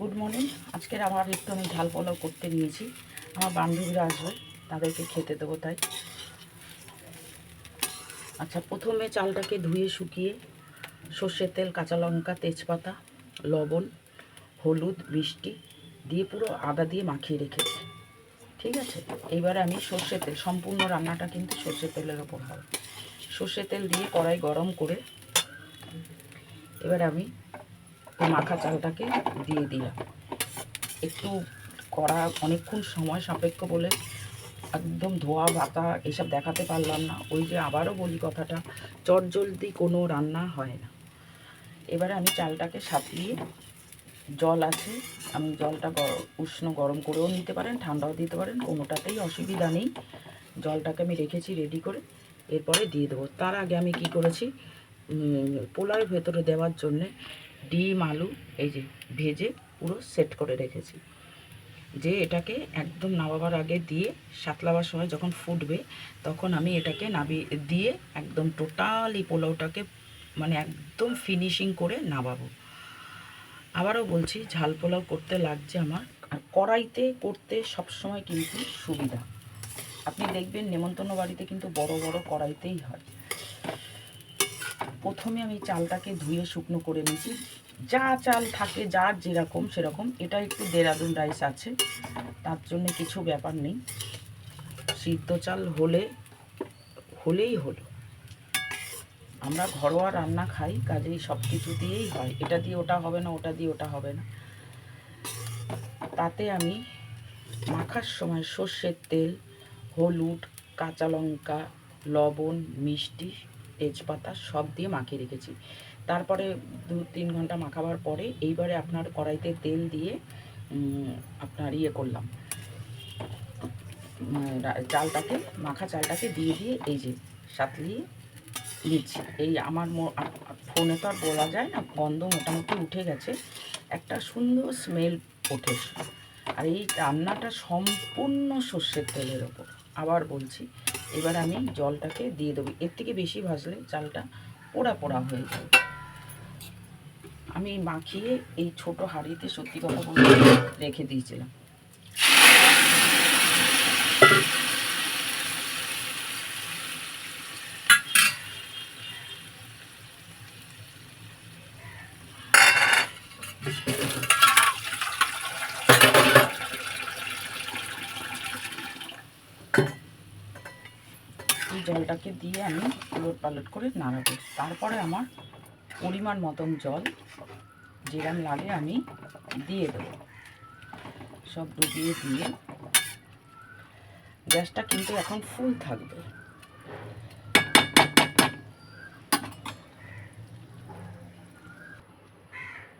Good morning আজকের আবার একটু আমি ঝাল পোলাও করতে নিয়েছি। আমার বান্ধবীরা আসবে, তাদেরকে খেতে দেবো তাই। আচ্ছা প্রথমে চালটাকে ধুয়ে, শুকিয়ে সর্ষের তেল, কাঁচা লঙ্কা, তেজপাতা, লবণ, হলুদ, মিষ্টি দিয়ে পুরো আদা দিয়ে মাখিয়ে রেখেছি। ঠিক আছে? এইবারে আমি সর্ষের তেল, সম্পূর্ণ রান্নাটা কিন্তু সর্ষের তেলের ওপর হবে। সর্ষের তেল দিয়ে কড়াই গরম করে এবার আমি মাখা চালটাকে দিয়ে দিলাম। একটু করা অনেকক্ষণ সময় সাপেক্ষ বলে একদম ধোয়া, বাতা এসব দেখাতে পারলাম না। ওই যে আবারও বলি কথাটা, চটজলদি কোনো রান্না হয় না। এবারে আমি চালটাকে সাতলিয়ে জল আছে, আমি জলটা উষ্ণ গরম করেও নিতে পারেন, ঠান্ডাও দিতে পারেন, কোনোটাতেই অসুবিধা নেই। জলটাকে আমি রেখেছি রেডি করে, এরপরে দিয়ে দেবো। তার আগে আমি কি করেছি পোলাওয়ের ভেতরে দেওয়ার জন্যে ডিম, আলু, এই যে ভেজে পুরো সেট করে রেখেছি। যে এটাকে একদম নামাবার আগে দিয়ে সাতলাবার সময় যখন ফুটবে, তখন আমি এটাকে নাবি দিয়ে একদম টোটালি পোলাওটাকে মানে একদম ফিনিশিং করে নামাবো। আবারও বলছি, ঝাল পোলাও করতে লাগছে আমার। আর কড়াইতে করতে সবসময় কিন্তু সুবিধা। আপনি দেখবেন, নেমন্তন্ন বাড়িতে কিন্তু বড় বড় কড়াইতেই হয়। প্রথমে আমি চালটাকে ধুয়ে শুকনো করে নিয়েছি। যা চাল থাকে, যার যেরকম সেরকম। এটা একটু দেরাদুন রাইস আছে, তার জন্য কিছু ব্যাপার নেই। সিদ্ধ চাল হলে, হলেই হলো। আমরা ঘরোয়া রান্না খাই, কাজেই সব কিছু দিয়েই হয়। এটা দিয়ে ওটা হবে না, ওটা দিয়ে ওটা হবে না। তাতে আমি মাখার সময় সর্ষের তেল, হলুদ, কাঁচা লঙ্কা, লবণ, মিষ্টি তেজপাতা সব দিয়ে মাখিয়ে রেখেছি। তারপরে দু তিন ঘণ্টা মাখাবার পরে এইবারে আপনার কড়াইতে তেল দিয়ে আপনার ইয়ে করলাম। চালটাকে, মাখা চালটাকে দিয়ে দিয়ে এই যে সাতলিয়ে নিচ্ছি। এই আমার ফোনে তো আর বলা যায় না, গন্ধ মোটামুটি উঠে গেছে। একটা সুন্দর স্মেল ওঠে। আর এই রান্নাটা সম্পূর্ণ সর্ষের তেলের ওপর। আবার বলছি এবার আমি জলটাকে দিয়ে দেবো। এর থেকে বেশি ভাজলে চালটা পোড়া পোড়া হয়ে যাবে। আমি মাখিয়ে এই ছোট হাঁড়িতে সত্যি কথা বলতে রেখে দিয়েছিলাম। জলটাকে দিয়ে আমি উলট পালট করে নাড়াবো। তারপরে আমার পরিমাণ মতন জল যেরকম লাগে আমি দিয়ে দেবো। সব ডুবিয়ে দিয়ে গ্যাসটা কিন্তু এখন ফুল থাকবে।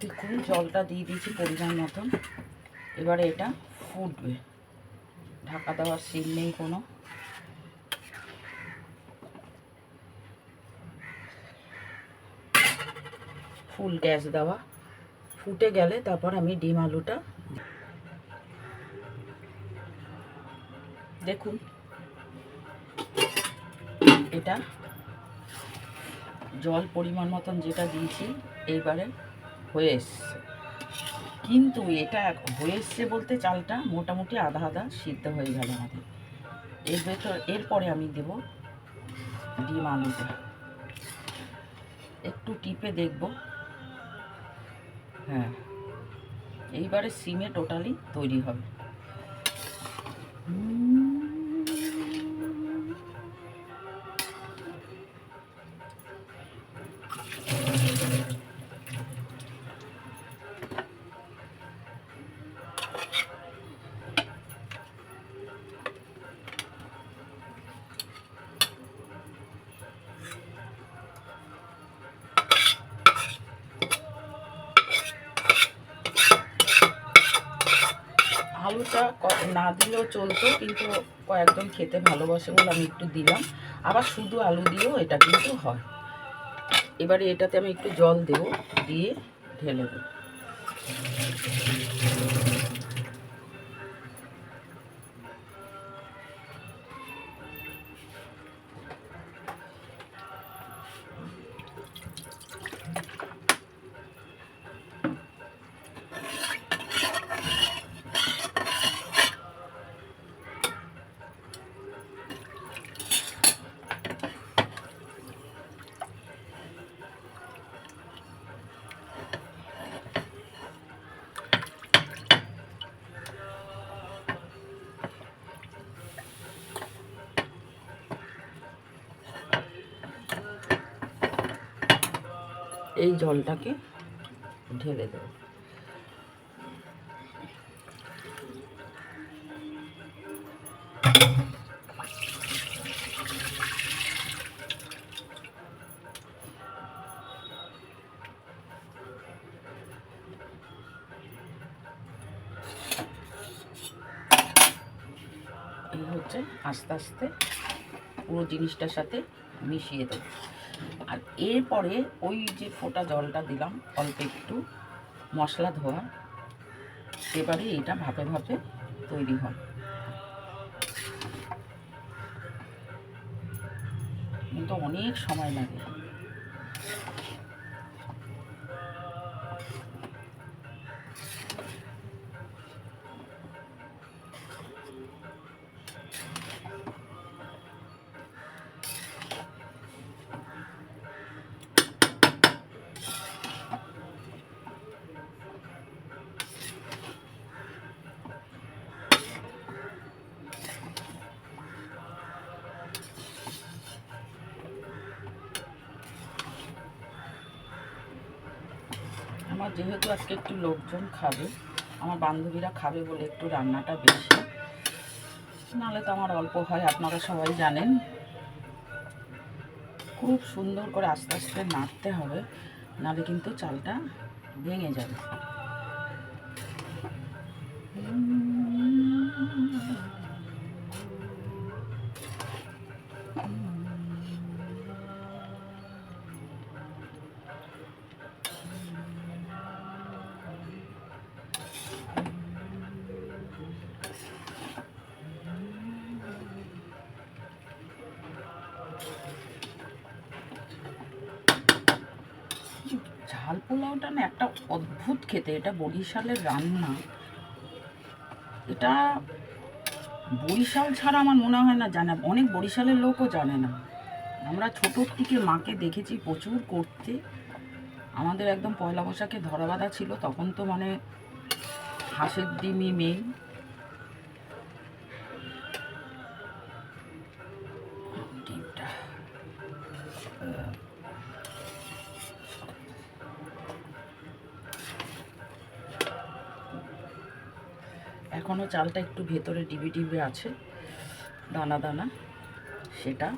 দেখুন, জলটা দিয়ে দিয়েছি পরিমাণ মতন। এবারে এটা ফুটবে। ঢাকা দেওয়ার সিল নেই কোনো। ফুল গ্যাস দেওয়া। ফুটে গেলে তারপর আমি ডিম আলুটা দেখুন। এটা জল পরিমাণ মতন যেটা দিয়েছি, এইবারে হয়ে এসছে। কিন্তু এটা হয়ে এসছে বলতে চালটা মোটামুটি আধা আধা সিদ্ধ হয়ে গেল আমাদের। এর ভেতর, এরপরে আমি দেব ডিম আলুটা। একটু টিপে দেখব। হ্যাঁ। এইবারে সিমে টোটালি তৈরি হবে। আলুটা না দিলেও চলতো, কিন্তু কয়েকজন খেতে ভালোবাসে বলে আমি একটু দিলাম। আবার শুধু আলু দিয়েও এটা কিন্তু হয়। এবারে এটাতে আমি একটু জল দেবো, দিয়ে ঢেলে দেবো। এই জলটাকে ঢেলে দেবো। হচ্ছে আস্তে আস্তে পুরো জিনিসটার সাথে মিশিয়ে দেবো। আর এরপরে ওই যে ফোটা জলটা দিলাম, অল্প একটু মশলা ধোয়া, এবারে এটা ভাপে ভাপে তৈরি হয়। কিন্তু অনেক সময় লাগে। আমার যেহেতু আজকে একটু লোকজন খাবে, আমার বান্ধবীরা খাবে বলে একটু রান্নাটা বেশি। নাহলে তো আমার অল্প হয়, আপনারা সবাই জানেন। খুব সুন্দর করে আস্তে আস্তে নাড়তে হবে নাহলে কিন্তু চালটা ভেঙে যাবে। ঝাল পোলাওটা না একটা অদ্ভুত খেতে। এটা বরিশালের রান্না। এটা বরিশাল ছাড়া আমার মনে হয় না জানে। অনেক বরিশালের লোকও জানে না। আমরা ছোটোর থেকে মাকে দেখেছি প্রচুর করতে। আমাদের একদম পয়লা বৈশাখে ধরা বাঁধা ছিল, তখন তো মানে হাঁসের ডিমই মেন চালটা একটু ভেতরে ডিবি ডিবি আছে, দানা দানা, সেটা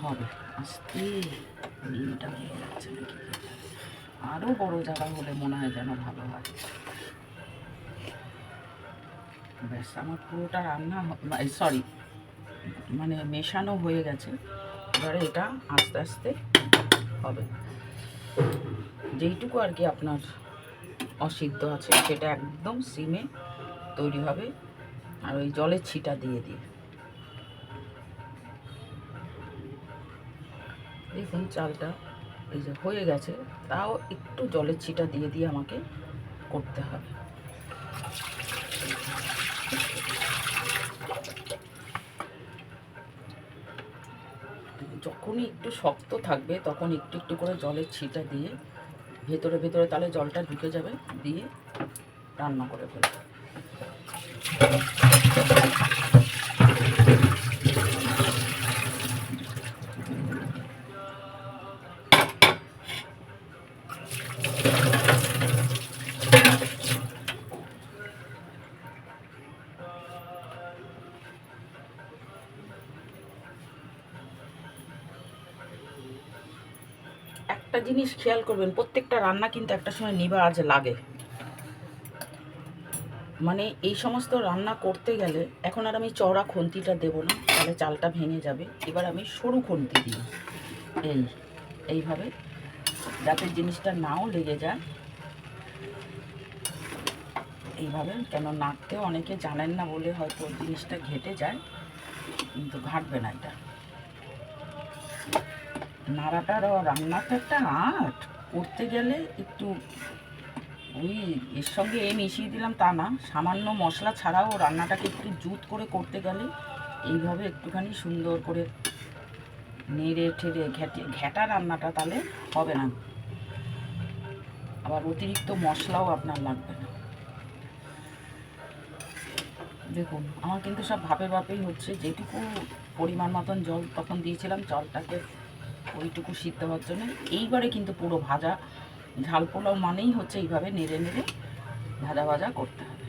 হবে। আস্তে ডিমটা ভেঙে যাচ্ছে নাকি? আরও বড় জায়গা হলে মনে হয় যেন ভালো হয়। ব্যাস, আমার পুরোটা রান্না সরি মানে মেশানো হয়ে গেছে। এবারে এটা আস্তে আস্তে হবে। যেইটুকু আর কি আপনার অসিদ্ধ আছে, সেটা একদম সিমে তৈরি হবে। আর ওই জলের ছিটা দিয়ে দিয়ে দেখুন চালটা এই যে হয়ে গেছে, তাও একটু জলের ছিটা দিয়ে দিয়ে আমাকে করতে হবে। যখনই একটু শক্ত থাকবে, তখন একটু একটু করে জলের ছিটা দিয়ে ভেতরে ভেতরে তাহলে জলটা ঢুকে যাবে, দিয়ে রান্না করে ফেলবে। একটা জিনিস খেয়াল করবেন প্রত্যেকটা রান্না কিন্তু একটা সময় নিবা আজ লাগে। মানে এই সমস্ত রান্না করতে গেলে এখন আর আমি চড়া খুন্তিটা দেব না, তাহলে চালটা ভেঙে যাবে। এবার আমি সরু খুন্তি দিই। এই, এইভাবে, যাতে জিনিসটা নাও লেগে যায়। এইভাবে, কেন নাড়তে অনেকে জানেন না বলে হয়তো জিনিসটা ঘেটে যায়, কিন্তু ঘাটবে না এটা। নাড়াটার রান্না তো একটা আর্ট। করতে গেলে একটু ওই এর সঙ্গে এ মিশিয়ে দিলাম তা না। সামান্য মশলা ছাড়াও রান্নাটাকে একটু জুত করে করতে গেলে এইভাবে একটুখানি সুন্দর করে নেড়ে ঠেড়ে ঘেটে ঘেটা রান্নাটা তাহলে হবে না। আবার অতিরিক্ত মশলাও আপনার লাগবে না। দেখুন, আমার কিন্তু সব ভাপে ভাপেই হচ্ছে। যেটুকু পরিমাণ মতন জল তখন দিয়েছিলাম, জলটাকে ওইটুকু সিদ্ধ হওয়ার জন্য। এইবারে কিন্তু পুরো ভাজা ঝাল পোলাও মানেই হচ্ছে এইভাবে নেড়ে নেড়ে ভাজা ভাজা করতে হবে।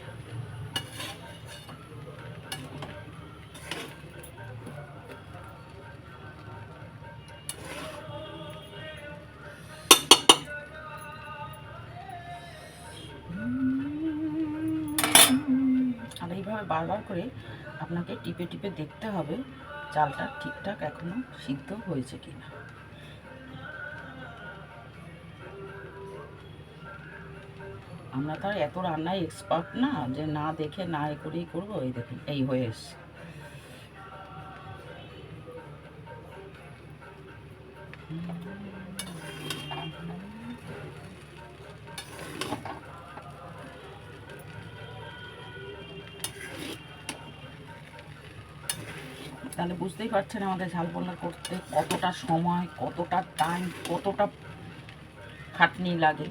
আর এইভাবে বারবার করে আপনাকে টিপে টিপে দেখতে হবে, চালটা ঠিকঠাক এখনও সিদ্ধ হয়েছে কিনা। আমরা তো আর এত রান্নায় এক্সপার্ট না যে না দেখে না এ করেই করব। এই দেখুন, এই হয়ে এসছে। তাহলে বুঝতেই পারছেন আমাদের ঝালপোলা করতে কতটা সময়, কতটা টাইম কতটা খাটনি লাগে।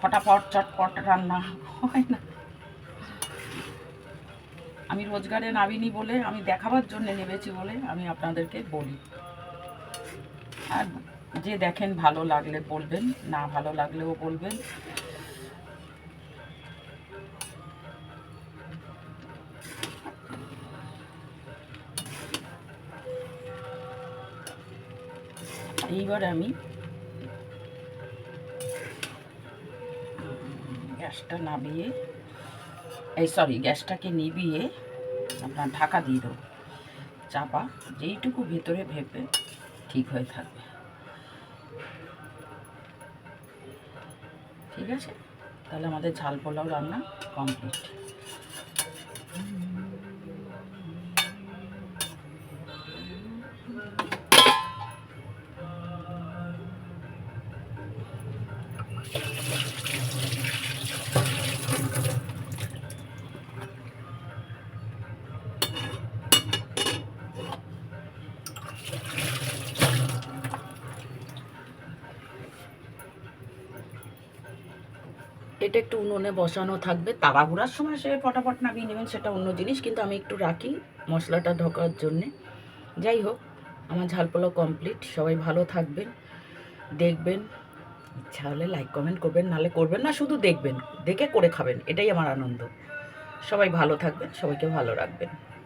ফটাফট, চটপট রান্না হয় না। আমি রোজগারে নামিনি বলে, আমি দেখাবার জন্য নেমেছি বলে আমি আপনাদেরকে বলি। আর যে দেখেন ভালো লাগলে বলবেন, না ভালো লাগলেও বলবেন। এইবার আমি গ্যাসটা নামিয়ে, এই সরি গ্যাসটাকে নিবিয়ে আপনার ঢাকা দিয়ে দেবো। চাপা, যেইটুকু ভেতরে ভেপে ঠিক হয়ে থাকবে। ঠিক আছে? তাহলে আমাদের ঝাল পোলাও রান্না কমপ্লিট এটা একটু উনুনে বসানো থাকবে। তাড়াহুড়ার সময় সে ফটাফট নামিয়ে নেবেন, সেটা অন্য জিনিস, কিন্তু আমি একটু রাখি মশলাটা ঢোকার জন্যে। যাই হোক, আমার ঝালপোলা কমপ্লিট সবাই ভালো থাকবেন, দেখবেন। ইচ্ছা হলে লাইক কমেন্ট করবেন নালে করবেন না, শুধু দেখবেন, দেখে করে খাবেন, এটাই আমার আনন্দ। সবাই ভালো থাকবেন, সবাইকে ভালো রাখবেন।